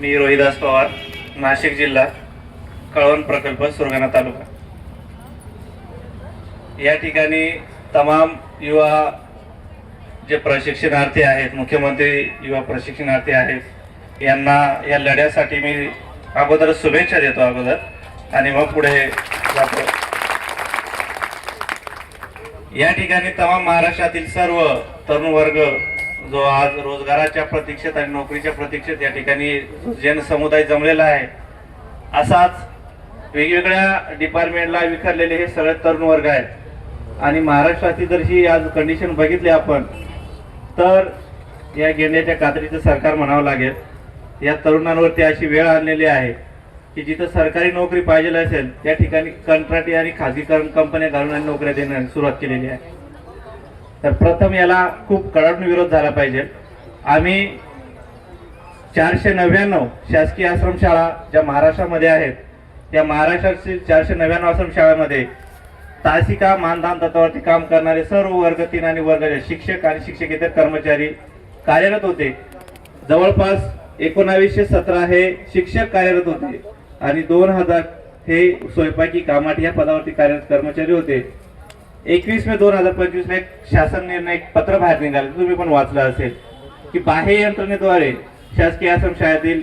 मी रोहिदास पवार नाशिक जिल्हा कळवण प्रकल्प सुरगाणा तालुका. या ठिकाणी तमाम युवा जे प्रशिक्षणार्थी आहेत मुख्यमंत्री युवा प्रशिक्षणार्थी आहेत यांना या लढ्यासाठी मी अगोदर शुभेच्छा देतो अगोदर आणि मग पुढे जातो. या ठिकाणी तमाम महाराष्ट्रातील सर्व तरुण वर्ग जो आज रोजगाराच्या प्रतीक्षेत आणि नोकरीच्या प्रतीक्षेत या ठिकाणी जन समुदाय जमलेला आहे असाच वेगवेगळ्या डिपार्टमेंटला विखरलेले हे सगळे तरुण वर्ग आहेत. आणि महाराष्ट्राची जर ही आज कंडिशन बघितली आपण तर या गेंड्याच्या कात्रीचं सरकार म्हणावं लागेल. या तरुणांवरती अशी वेळ आणलेली आहे की जिथं सरकारी नोकरी पाहिजे असेल त्या ठिकाणी कंत्राटी आणि खाजगीकरण कंपन्या घालून आणि नोकऱ्या देण्यास सुरुवात केलेली आहे. तर प्रथम याला खूप कडाडून विरोध झाला पाहिजे. आम्ही चारशे नव्याण्णव शासकीय आश्रमशाळा ज्या महाराष्ट्रामध्ये आहेत त्या महाराष्ट्रातील चारशे नव्याण्णव आश्रमशाळामध्ये तासिका मानधान तत्वावरती काम करणारे सर्व वर्ग तीन आणि वर्गाचे शिक्षक आणि शिक्षकेतर कर्मचारी कार्यरत होते. जवळपास एकोणावीसशे सतरा हे शिक्षक कार्यरत होते आणि दोन हजार हे स्वयंपाकी कामाट या पदावरती कार्यरत कर्मचारी होते. एकवीस मे दोन हजार पंचवीस ला एक शासन निर्णय एक पत्र बाहेर निघाले. तुम्ही पण वाचलं असेल. की बाह्य यंत्रणेद्वारे शासकीय आश्रमशाळेतील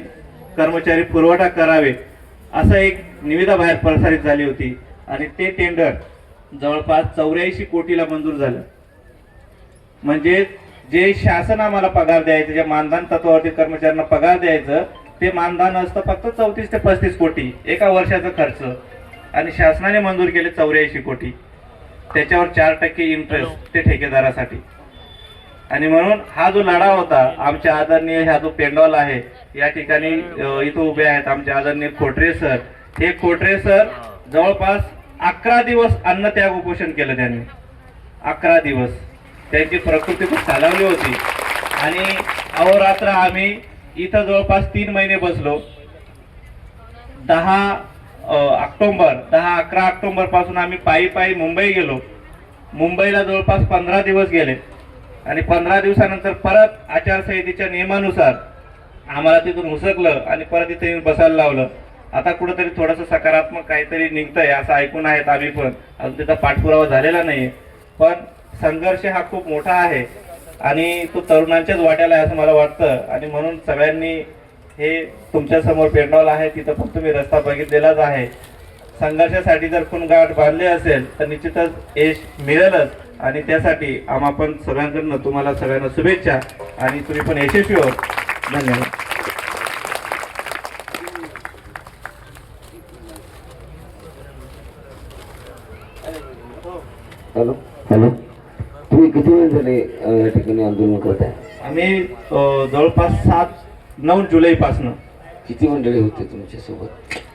कर्मचारी पुरवठा करावे असं एक निविदा बाहेर प्रसारित झाली होती. आणि ते टेंडर जवळपास चौऱ्याऐंशी कोटीला मंजूर झालं. म्हणजे जे शासन आम्हाला पगार द्यायचं जे मानधन तत्वावरती कर्मचाऱ्यांना पगार द्यायचं ते मानधन असतं फक्त चौतीस ते पस्तीस कोटी एका वर्षाचा खर्च. आणि शासनाने मंजूर केले चौऱ्याऐंशी कोटी. त्याच्यावर चार टक्के इंटरेस्ट ते ठेकेदारासाठी. आणि म्हणून हा जो लढा होता आमच्या आदरणीय हा जो पेंडॉल आहे या ठिकाणी इथं उभे आहेत आमचे आदरणीय खोटरे सर. हे खोटरे सर जवळपास अकरा दिवस अन्नत्याग उपोषण केलं त्यांनी. अकरा दिवस. त्यांची प्रकृती खूप खालावली होती. आणि अहोरात्र आम्ही इथं जवळपास तीन महिने बसलो. दहा ऑक्टोंबर दहा अकरा ऑक्टोंबरपासून आम्ही पायी पायी मुंबई गेलो. मुंबईला जवळपास पंधरा दिवस गेले. आणि पंधरा दिवसानंतर परत आचारसंहितेच्या नियमानुसार आम्हाला तिथून हुसकलं आणि परत इथे येऊन बसायला लावलं. आता कुठंतरी थोडंसं सकारात्मक काहीतरी निघतंय असं ऐकून आहेत आम्ही पण. अजून त्याचा पाठपुरावा झालेला नाही पण संघर्ष हा खूप मोठा आहे. आणि तो तरुणांच्याच वाट्याला आहे असं मला वाटतं. आणि म्हणून सगळ्यांनी हे तुमच्यासमोर पेंडॉल आहे तिथं पण तुम्ही रस्ता बघितलेलाच आहे. संघर्षासाठी जर कोण गाठ बांधले असेल तर निश्चितच यश मिळेलच. आणि त्यासाठी आम्हा पण सगळ्यांकडनं तुम्हाला सगळ्यांना शुभेच्छा. आणि तुम्ही पण यशस्वी हो. धन्यवाद. हॅलो. हॅलो. तुम्ही किती वेळ झाले या ठिकाणी आंदोलन करत आहे आम्ही जवळपास सात नऊ जुलैपासनं. किती मंडळी होते तुमच्यासोबत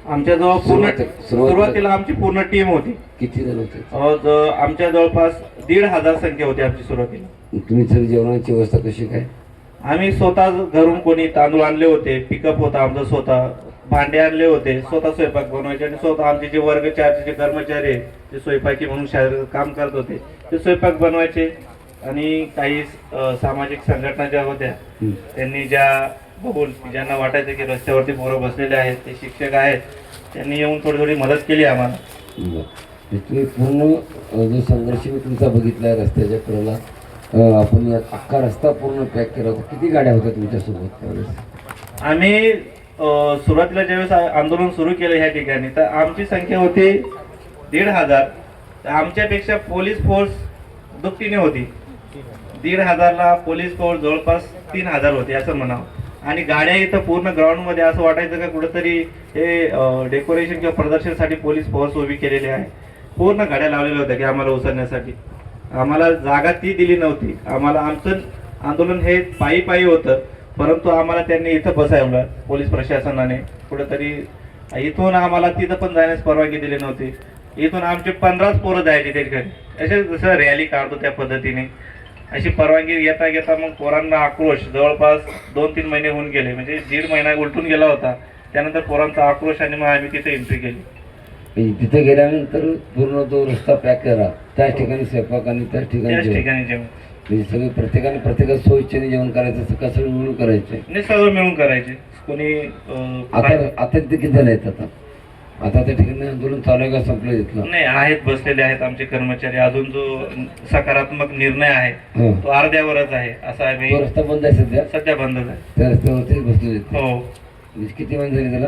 आमच्याजवळ पूर्ण सुरुवाती- सुरुवातीला- सुरुवातीला आमची पूर्ण टीम होती. किती जण होते? अ, ज- आमच्या जवळपास दीड हजार संख्या होती आमची सुरुवातीला. तुम्ही सगळी जेवणाची व्यवस्था कशी काय? आम्ही स्वतः घरून कोणी तांदूळ आणले होते पिकअप होता आमचं स्वतः भांडे आणले होते स्वतः स्वयंपाक बनवायचे आणि स्वतः आमचे जे वर्ग चारचे जे कर्मचारी आहे, जे स्वयंपाकी म्हणून शाळेत काम करत होते ते स्वयंपाक बनवायचे. आणि काही सामाजिक संघटना ज्या होत्या. त्यांनी ज्या बघून ज्यांना वाटायचं की रस्त्यावरती पोरं बसलेले आहेत ते शिक्षक आहेत त्यांनी येऊन थोडी थोडी मदत केली आम्हाला. म्हणजे तुम्ही पूर्ण जो संघर्ष मी तुमचा बघितला आहे रस्त्याच्या कडेला आपण अख्खा रस्ता पूर्ण पॅक केला होता. किती गाड्या होत्या तुमच्यासोबत त्यावेळेस? आम्ही सुरुवातीला ज्यावेळेस आंदोलन सुरू केलं ह्या ठिकाणी तर आमची संख्या होती दीड हजार. आमच्यापेक्षा पोलीस फोर्स दुपटीने होती. दीड हजारला पोलीस फोर्स जवळपास तीन हजार होते असं म्हणावं. आणि गाड्या इथं पूर्ण ग्राउंडमध्ये असं वाटायचं का कुठंतरी हे डेकोरेशन किंवा प्रदर्शनासाठी पोलीस फोर्स उभी केलेली आहे. पूर्ण गाड्या लावलेल्या होत्या की आम्हाला उचलण्यासाठी. आम्हाला जागा ती दिली नव्हती. आम्हाला आमचं आंदोलन हे पायी पायी होतं. परंतु आम्हाला त्यांनी इथं बसायवलं पोलीस प्रशासनाने कुठंतरी इथून आम्हाला तिथं पण जाण्यास परवानगी दिली नव्हती. इथून आमचे पंधराच पोरं जायचे त्याच्याकडे. असे जसं रॅली काढतो त्या पद्धतीने. अशी परवानगी घेता घेता मग पोरांना आक्रोश जवळपास दोन तीन महिने होऊन गेले. म्हणजे दीड महिना उलटून गेला होता. त्यानंतर पोरांचा आक्रोश आणि मग आम्ही तिथे एंट्री केली. म्हणजे तिथे गेल्यानंतर पूर्ण तो रस्ता पॅक करा. त्याच ठिकाणी स्वयंपाक आणि त्याच ठिकाणी जेवण. म्हणजे सगळे प्रत्येकाने प्रत्येकाला सोयीच्छेने जेवण करायचं सगळं मिळून करायचं. सगळं मिळून करायचे. कोणी आता आता ते किती आहेत आता? आता त्या ठिकाणी आंदोलन चालू आहे का? संपलं तिथलं. नाही आहेत बसलेले आहेत आमचे कर्मचारी. अजून जो सकारात्मक निर्णय आहे हो. तो अर्ध्यावरच आहे असा तो आम्ही रस्ता बंद आहे सध्या? सध्या बंदच आहे. त्या रस्त्यावरतीच बसलेले आहेत ते. हो. म्हणजे किती महिने झाले त्याला?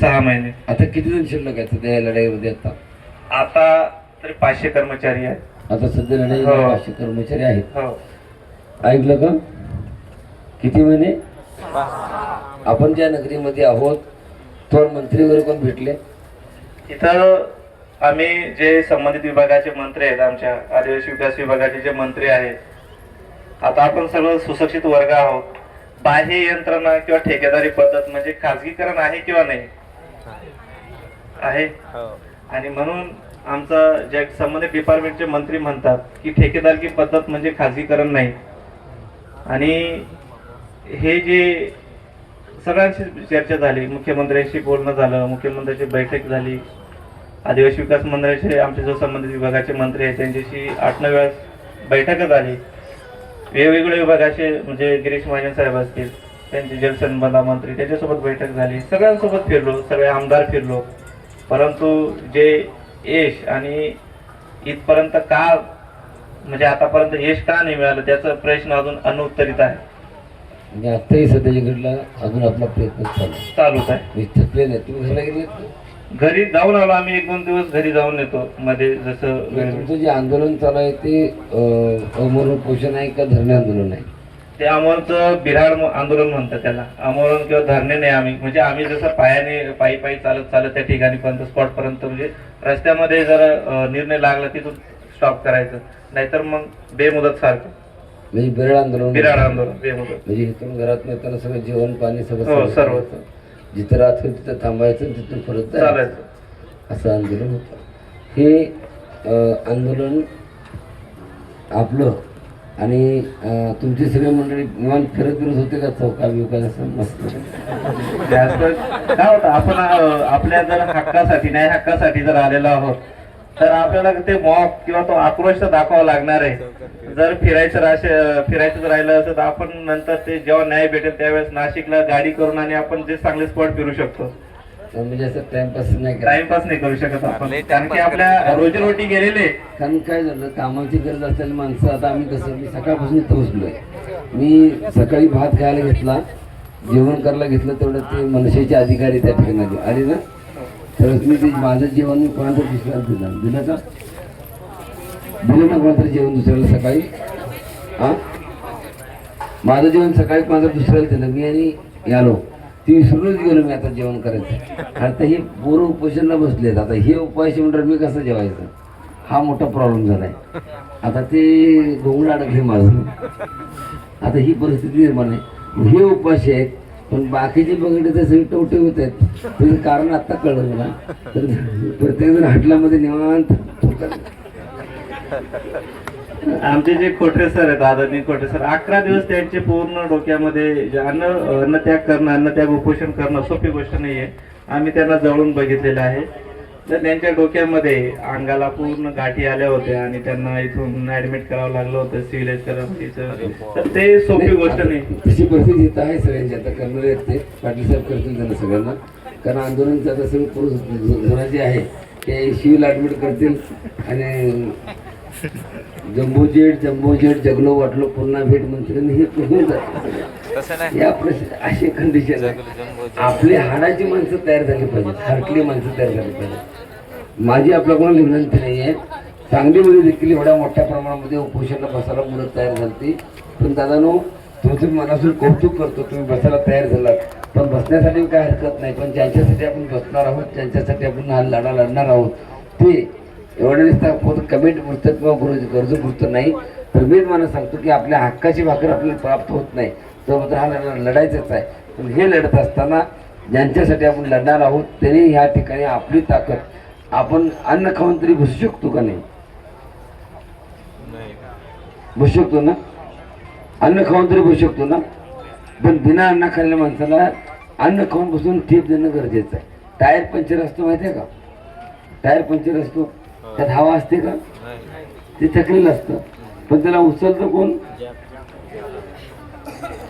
सहा महिने. आता किती जण शिल्लक आहेत सध्या या लढाईमध्ये आता? आता तरी पाचशे कर्मचारी आहेत. आता सध्या लढाई हो. पाचशे कर्मचारी आहेत. हो. ऐकलं का? किती महिने? आपण ज्या नगरीमध्ये आहोत थोर मंत्री वगैरे कोण भेटले? इथं आम्ही जे संबंधित विभागाचे मंत्री आहेत आमच्या आदिवासी विकास विभागाचे जे मंत्री आहेत आता आपण सर्व सुशिक्षित वर्ग आहोत. बाह्य यंत्रणा किंवा ठेकेदारी पद्धत म्हणजे खाजगीकरण आहे किंवा नाही? आहे. आणि म्हणून आमचं जे संबंधित डिपार्टमेंटचे मंत्री म्हणतात की ठेकेदारकी पद्धत म्हणजे खाजगीकरण नाही. आणि हे जे सगळ्यांशी चर्चा झाली मुख्यमंत्र्यांशी बोलणं झालं मुख्यमंत्र्यांची बैठक झाली आदिवासी विकास मंत्र्यांचे आमचे जो संबंधित विभागाचे मंत्री आहेत त्यांच्याशी आठ नऊ वेळा बैठकं झाली. वेगवेगळ्या विभागाचे म्हणजे गिरीश महाजन साहेब असतील त्यांचे जलसंपदा मंत्री त्याच्यासोबत बैठक झाली. सगळ्यांसोबत फिरलो सगळे आमदार फिरलो. परंतु जे यश आणि इथपर्यंत का म्हणजे आतापर्यंत यश का नाही मिळालं त्याचा प्रश्न अजून अनुत्तरित आहे. म्हणजे आत्ताही सध्याच्या घडला अजून आपला प्रयत्न चालू आहे. चालूच आहे. मी थकले नाही तुम्ही घरला गेले घरी जाऊन आलो आम्ही एक दोन दिवस घरी जाऊन येतो. मध्ये जसं मिळतो. तुमचं जे आंदोलन चालू आहे ते अं, अमरण पोषण आहे का धरणे आंदोलन आहे? ते आमोलचं बिराड आंदोलन म्हणतात त्याला. आमोलन किंवा धरणे नाही आम्ही. म्हणजे आम्ही जसं पायाने पायी पायी चालत चालत त्या ठिकाणी पर्यंत स्पॉट पर्यंत म्हणजे रस्त्यामध्ये जर निर्णय लागला तिथून स्टॉप करायचं. नाहीतर मग बेमुदत सारखं. म्हणजे बिराड आंदोलन. बिराड आंदोलन बेमुदत. म्हणजे इथून घरात येताना सगळं जेवण पाणी सगळं हो, सर्व. जिथं राहतो तिथं थांबायचं तिथून परत जायचं. असं आंदोलन होतं. हे आंदोलन आपलं आणि तुमची सगळी मंडळी निवांत फिरत फिरत होते का चौका बिवका असं मस्त? काय होतं आपण आपल्या जर हक्कासाठी न्याय हक्कासाठी जर आलेलो आहोत तर आपल्याला ते मॉक किंवा तो आक्रोश तर दाखवावा लागणार आहे. जर फिरायचं राहशे फिरायचं जर राहिलं असं तर आपण नंतर ते जेव्हा न्याय भेटेल त्यावेळेस नाशिकला गाडी करून आणि आपण जे चांगले स्पॉट फिरू शकतो. म्हणजे असं टाइमपास नाही टाइमपास नाही करू शकत आपण. कारण की आपल्या रोजीरोटी गेलेले. कारण काय झालं कामाची गरज असलेली माणसं आता आम्ही कसं मी सकाळपासून इथं बसलोय. मी सकाळी भात खायला घेतला जेवण करायला घेतलं तेवढं ते मनसेचे अधिकारी त्या ठिकाणी आले. ना तरच मी ते माझं जेवण मी कोणाला दुसऱ्याला दिलं? दिलं का? दिलं ना कोणाचं जेवण दुसऱ्याला सकाळी? हां? माझं जेवण सकाळी माझं दुसऱ्याला दिलं? मी आणि यालो. ती विसरूनच गेलो मी आता जेवण करायचं. आता हे पोरं उपोषणला बसलेत आता हे उपाशी म्हणतात मी कसं जेवायचं? हा मोठा प्रॉब्लेम झाला आहे आता ते घोंगड अडकले माझं. आता ही परिस्थिती निर्माण आहे. हे उपाशी आहेत. पण बाकीचे बघितले तर सगळे टवटे होत आहेत. त्याचं कारण आत्ता कळलं मला. तर प्रत्येक जण हटल्यामध्ये निवांत आमचे जे खोटे सर आहेत आदरणीय खोटे सर अकरा दिवस त्यांचे पूर्ण डोक्यामध्ये जे अन्न अन्नत्याग करणं अन्नत्याग उपोषण करणं सोपी गोष्ट नाही आहे आम्ही त्यांना जवळून बघितलेलं आहे. तर त्यांच्या डोक्यामध्ये अंगाला पूर्ण गाठी आल्या होत्या आणि त्यांना इथून ऍडमिट करावं लागलं होतं सिव्हिलाइज करावं तर ते सोपी गोष्ट नाही. तशी परिस्थिती इथं आहे सगळ्यांची. आता करणारे आहेत ते. पाटील साहेब करतील त्यांना सगळ्यांना. कारण आंदोलनचं आता सगळं पुरुष जे आहे. ते शिवीला ॲडमिट करतील. आणि जम्बो जेट जम्बो जेट जगलो वाटलो पुन्हा भेट मंत्र्यांनी हे होऊन जातं या प्रश्न अशी कंडिशन आहे. आपली हाडाची माणसं तयार झाली पाहिजे हार्टली माणसं तयार झाली पाहिजे माझी आपल्या कोणाला विनंती नाही आहे. सांगलीमध्ये देखील एवढ्या मोठ्या प्रमाणामध्ये उपोषणाला बसायला मुलं तयार झाली. पण दादानो तुमचं मनासून कौतुक करतो तुम्ही बसायला तयार झालात. पण बसण्यासाठी काय हरकत नाही. पण ज्यांच्यासाठी आपण बसणार आहोत ज्यांच्यासाठी आपण हा लढा लढणार आहोत. ते एवढं नुसतं फक्त कमेंट पुरतं किंवा गरज गरजू पुरतं नाही. तर मी मला सांगतो की आपल्या हक्काची भाकर आपल्याला प्राप्त होत नाही. तर मात्र हा लढायचाच आहे. पण हे लढत असताना ज्यांच्यासाठी आपण लढणार आहोत त्यांनी ह्या ठिकाणी आपली ताकद. आपण अन्न खाऊन तरी घुसू शकतो का नाही? बसू शकतो ना? अन्न खाऊन तरी बसू शकतो ना? पण बिना अन्न खाल्ल्या माणसाला अन्न खाऊन बसून ठेप देणं गरजेचं आहे. टायर पंक्चर असतो माहिती आहे का? टायर पंक्चर असतो. त्यात हवा असते का? ते थकलेलं असतं. पण त्याला उचलतं कोण?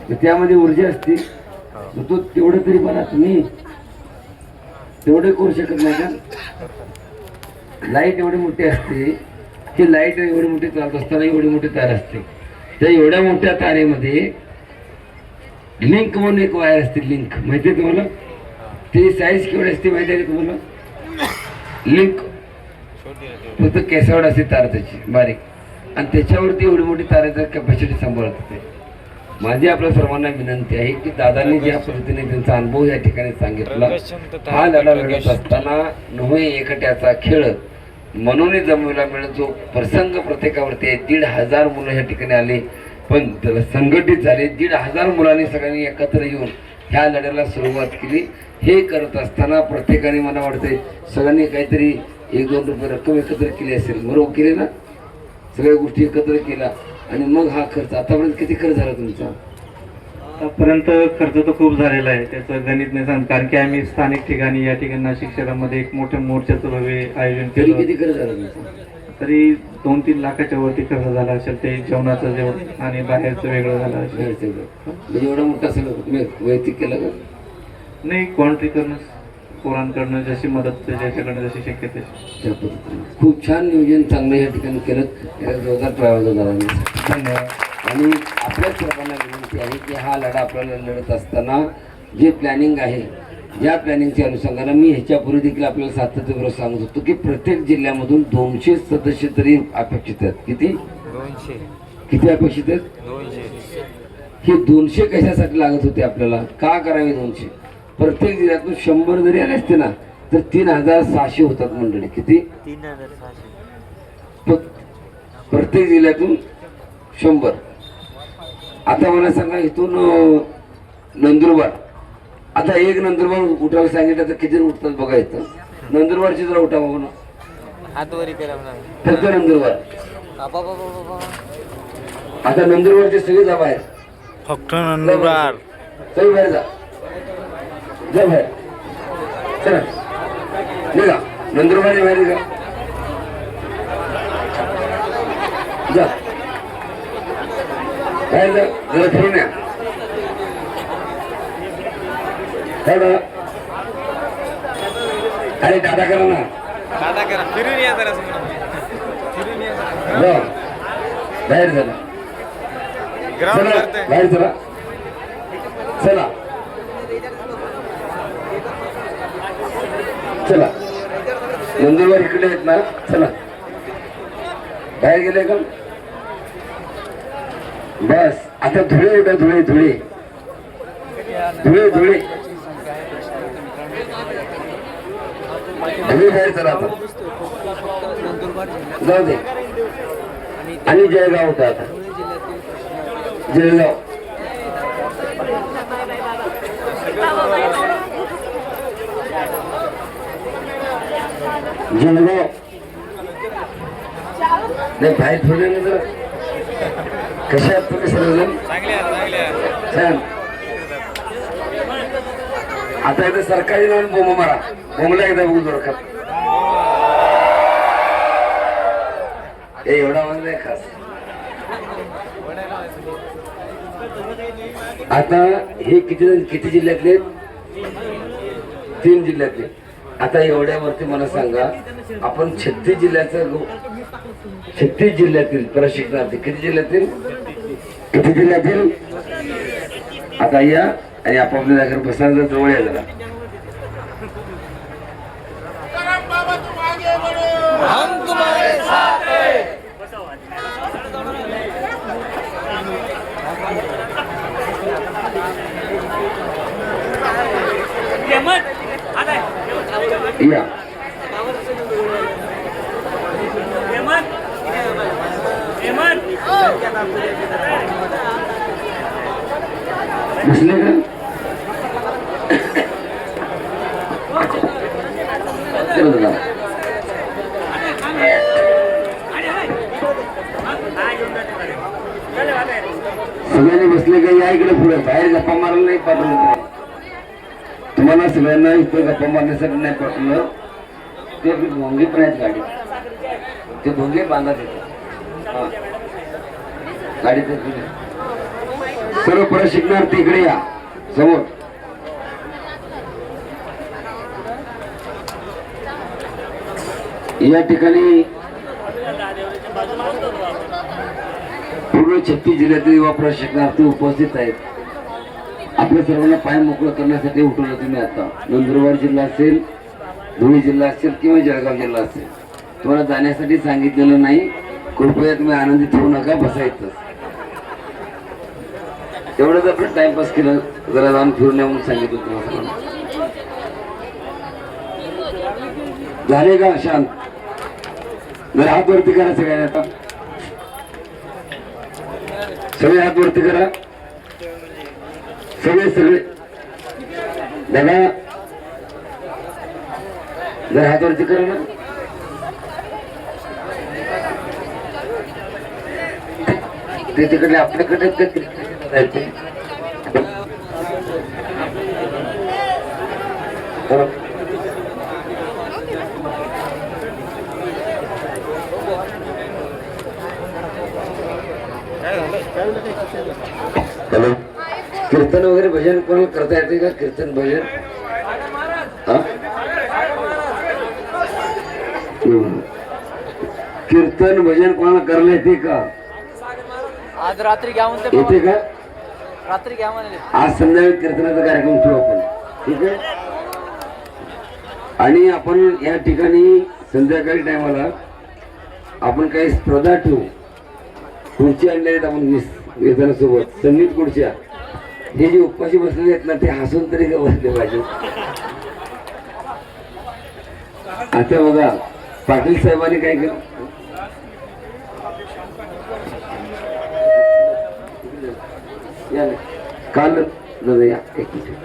तर त्यामध्ये ऊर्जा असते. मग तो तेवढं तरी बघा तुम्ही तेवढे करू शकत नाही का? लाइट एवढी मोठी असते. की लाइट एवढी मोठी चालत असताना एवढी मोठी तार असते. त्या एवढ्या मोठ्या तारेमध्ये लिंक म्हणून एक वायर असते लिंक माहिती आहे तुम्हाला? ती साईज केवढी असते माहिती आहे तुम्हाला? लिंक फक्त केसावड असते तार त्याची बारीक. आणि त्याच्यावरती एवढी मोठी ताराचं कॅपॅसिटी सांभाळत होते माझी आपल्या सर्वांना विनंती आहे की दादांनी ज्या पद्धतीने त्यांचा अनुभव या ठिकाणी सांगितला हा लढा लढत असताना नव्हे एकट्याचा खेळ म्हणून जमवला मिळत जो प्रसंग प्रत्येकावरती आहे दीड हजार मुलं या ठिकाणी आले पण त्याला संघटित झाले दीड हजार मुलांनी सगळ्यांनी एकत्र येऊन ह्या लढ्याला सुरुवात केली. हे करत असताना प्रत्येकाने मला वाटते सगळ्यांनी काहीतरी एक दोन रुपये रक्कम एकत्र केली असेल. बरोबर केली ना? सगळ्या गोष्टी एकत्र केला आणि मग हा खर्च आतापर्यंत किती खर्च झाला तुमचा? आतापर्यंत खर्च तर खूप झालेला आहे. त्याचं गणित नाही सांगत कारण की आम्ही स्थानिक ठिकाणी या ठिकाणी नाशिक शहरामध्ये एक मोठ्या मोर्चाचं भव्य आयोजन तरी केलं. किती खर्च झाला तुमचा? तरी दोन तीन लाखाच्या वरती खर्च झाला असेल ते जेवणाचं जेवण आणि बाहेरचं वेगळं झालं असेल. म्हणजे एवढा मोठा सगळं तुम्ही वैयक्तिक केला का? नाही कॉन्ट्री करणं पोरांकडनं जशी मदत ज्याच्याकडनं जशी शक्य तशी त्या पद्धतीने. खूप छान नियोजन चांगलं या ठिकाणी केलं. जोरदार ट्रॅव्हल दादांनी धन्यवाद. आणि आपल्या सर्वांना विनंती आहे की हा लढा आपल्याला लढत असताना जे प्लॅनिंग आहे या प्लॅनिंगच्या अनुषंगानं मी ह्याच्यापूर्वी देखील आपल्याला सातत्यपूर्वक सांगत होतो की प्रत्येक जिल्ह्यामधून दोनशे सदस्य तरी अपेक्षित आहेत. किती? दोनशे. किती अपेक्षित आहेत? दोनशे. हे दोनशे कशासाठी लागत होते आपल्याला? का करावे दोनशे? प्रत्येक जिल्ह्यातून शंभर जरी आले असते ना तर तीन हजार सहाशे होतात मंडळी. किती? तीन हजार सहाशे. प- प्रत्येक जिल्ह्यातून शंभर. आता मला सांगा इथून नंदुरबार. आता एक नंदुरबार उठायला सांगितलं तर किती उठतात बघा इथं. नंदुरबारची जरा उठा बघू ना. हातवरी केला म्हणा. फक्त नंदुरबार. आता नंदुरबारचे सगळे जा बाहेर. फक्त नंदुरबार. सगळे बाहेर जा. जा बाहेर चला। निघा। नंदुरबार बाहेर निघा जा। बाहेर जा. जरा फिरून या. काय दादा? अरे दादा करा ना. दादा करा. फिरून या जरा. फिरून या जा. बाहेर चला. ग्राउंड बाहेर चला. चला. नंदुरबार इकडे आहेत ना चला. बाहेर गेले का? बस. आता धुळे उठा धुळे धुळे. धुळे धुळे. धुळे बाहेर चला आता. जाऊ दे. आणि जळगाव होता आता. जळगाव. जळगाव नाही बाहेर ना जरा. कशा तुम्ही सर्वजण? छान. आता इथं सरकारी जाऊन बोंब मारा. बोंबला एकदा बघू जरा ए एवढा आवाज नाही खास. आता हे किती किती जिल्ह्यातले? तीन जिल्ह्यातले. आता एवढ्यावरती मला सांगा आपण छत्तीस जिल्ह्याचं छत्तीस जिल्ह्यातील प्रशिक्षणार्थी किती जिल्ह्यातील? किती जिल्ह्यातील? आता या आणि आपापल्या जागेवर बसण्याचा जवळ या जरा. या बसले का चला दादा. सगळ्यांनी बसले का या इकडे पुढे बाहेर गप्पा मारायला नाही पाठवलं तुम्ही. तुम्हाला सगळ्यांना इथं गप्पा मारण्यासाठी नाही पाठवलं ते भोंगे पण आहेत गाडी ते भोंगे बांधा येतात. हा. गाडीत सर्व प्रशिक्षणार्थी इकडे या. समोर. या ठिकाणी पूर्ण छत्तीस जिल्ह्यातील युवा प्रशिक्षणार्थी उपस्थित आहेत. आपल्या सर्वांना पाय मोकळं करण्यासाठी उठवलं तुम्ही आता. नंदुरबार जिल्हा असेल धुळे जिल्हा असेल किंवा जळगाव जिल्हा असेल. तुम्हाला जाण्यासाठी सांगितलेलं नाही. कृपया तुम्ही आनंदित होऊ नका बसायचं. तेवढंच आपण टाइमपास केलं. जरा जाऊन फिरून म्हणून सांगितलं तुम्हाला झाले का? शांत. जरा हात वरती करा सगळ्यांनी आता. सगळे हात वरती करा. सगळे सगळे. दादा जर हात वरती करा ना. ते तिकडले आपल्याकडे ते तिकडे आहेत ते. बरं. हॅलो कीर्तन वगैरे भजन कोणाला करता येते का कीर्तन भजन. कीर्तन भजन कोणाला करायला येते का? आज रात्री येते का? रात्री आज संध्याकाळी कीर्तनाचा कार्यक्रम ठेवू आपण. ठीक आहे? आणि आपण या ठिकाणी संध्याकाळी टायमाला आपण काही स्पर्धा ठेवू. खुर्ची आणल्या आहेत आपण वीस वेतनासोबत संगीत खुर्च्या. हे जे उपाशी बसलेले आहेत ना ते हसून तरी बसले पाहिजे. आता बघा पाटील साहेबांनी काय केलं? या काल दादा या एक मिनिट.